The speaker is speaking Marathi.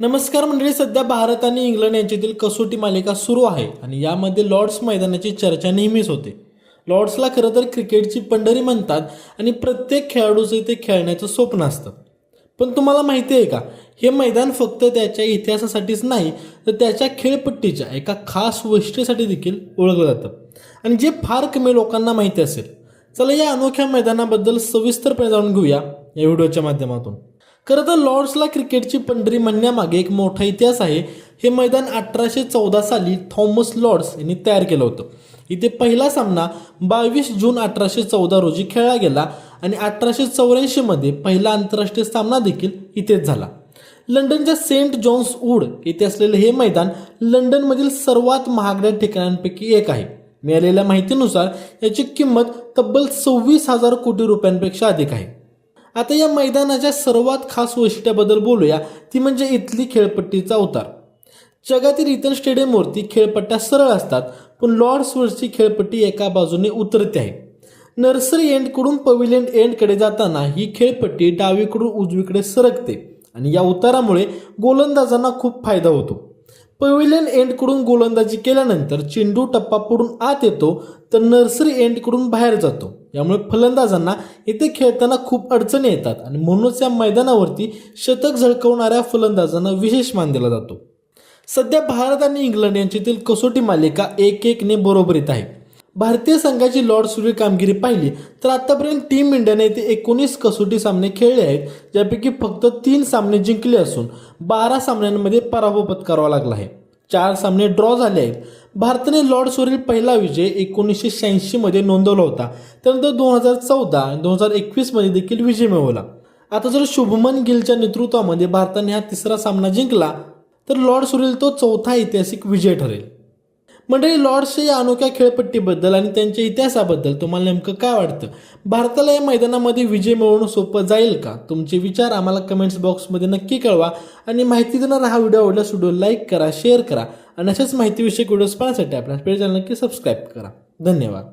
नमस्कार मंडळी सध्या भारत आणि इंग्लंड यांच्यातील कसोटी मालिका सुरू आहे आणि यामध्ये लॉर्ड्स मैदानाची चर्चा नेहमीच होते. लॉर्ड्सला खरं तर क्रिकेटची पंढरी म्हणतात आणि प्रत्येक खेळाडूचं इथे खेळण्याचं स्वप्न असतं. पण तुम्हाला माहिती आहे का हे मैदान फक्त त्याच्या इतिहासासाठीच नाही तर त्याच्या खेळपट्टीच्या एका खास वैशिष्ट्यासाठी देखील ओळखलं जातं. आणि जे फार कमी लोकांना माहिती असेल चला या अनोख्या मैदानाबद्दल सविस्तरपणे जाणून घेऊया या व्हिडिओच्या माध्यमातून. खरं तर लॉर्ड्सला क्रिकेटची पंढरी म्हणण्यामागे एक मोठा इतिहास आहे. हे मैदान अठराशे चौदा साली थॉमस लॉर्ड्स यांनी तयार केलं होतं. इथे पहिला सामना बावीस जून अठराशे चौदा रोजी खेळला गेला आणि अठराशे चौऱ्याऐंशीमध्ये पहिला आंतरराष्ट्रीय सामना देखील इथेच झाला. लंडनच्या सेंट जॉन्स वूड येथे असलेले हे मैदान लंडनमधील सर्वात महागड्या ठिकाणांपैकी एक आहे. मिळालेल्या माहितीनुसार याची किंमत तब्बल सव्वीस हजार कोटी रुपयांपेक्षा अधिक आहे. आता या मैदानाच्या सर्वात खास वैशिष्ट्याबद्दल बोलूया. ती म्हणजे इथली खेळपट्टीचा अवतार जगातील इतर स्टेडियमवरती खेळपट्ट्या सरळ असतात पण लॉर्ड्सवरची खेळपट्टी एका बाजूने उतरते आहे. नर्सरी एंडकडून पविलियन एंडकडे जाताना ही खेळपट्टी डावीकडून उजवीकडे सरकते आणि या उतारामुळे गोलंदाजांना खूप फायदा होतो. पविलियन एंडकडून गोलंदाजी केल्यानंतर चेंडू टप्पा पडून आत येतो तर नर्सरी एंडकडून बाहेर जातो. यामुळे फलंदाजांना इथे खेळताना खूप अडचणी येतात आणि म्हणूनच या मैदानावरती शतक झळकवणाऱ्या फलंदाजांना विशेष मान दिला जातो. सध्या भारत आणि इंग्लंड यांच्यातील कसोटी मालिका एक एकने बरोबरीत आहे. भारतीय संघाची लॉर्ड सुरू कामगिरी पाहिली तर आतापर्यंत टीम इंडियाने येथे एकोणीस कसोटी सामने खेळले आहेत ज्यापैकी फक्त तीन सामने जिंकले असून बारा सामन्यांमध्ये पराभव पत्करावा लागला आहे. चार सामने ड्रॉ झाले आहेत. भारताने लॉर्ड्सवरील पहिला विजय एकोणीसशे शहाऐंशीमध्ये नोंदवला होता. त्यानंतर दोन हजार चौदा आणि दोन हजार एकवीसमध्ये देखील विजय मिळवला. आता जर शुभमन गिलच्या नेतृत्वामध्ये भारताने हा तिसरा सामना जिंकला तर लॉर्ड्सवरील तो चौथा ऐतिहासिक विजय ठरेल. मंडळी लॉर्ड्सच्या या अनोख्या खेळपट्टीबद्दल आणि त्यांच्या इतिहासाबद्दल तुम्हाला नेमकं काय वाटतं? भारताला या मैदानामध्ये विजय मिळवणं सोपं जाईल का? तुमचे विचार आम्हाला कमेंट्स बॉक्समध्ये नक्की कळवा. आणि माहिती देणारा हा व्हिडिओ आवडल्यास व्हिडिओ लाईक करा शेअर करा. आणि अशाच माहितीविषयक व्हिडिओज पाहण्यासाठी आपल्या पेज चॅनल नक्की सबस्क्राईब करा. धन्यवाद.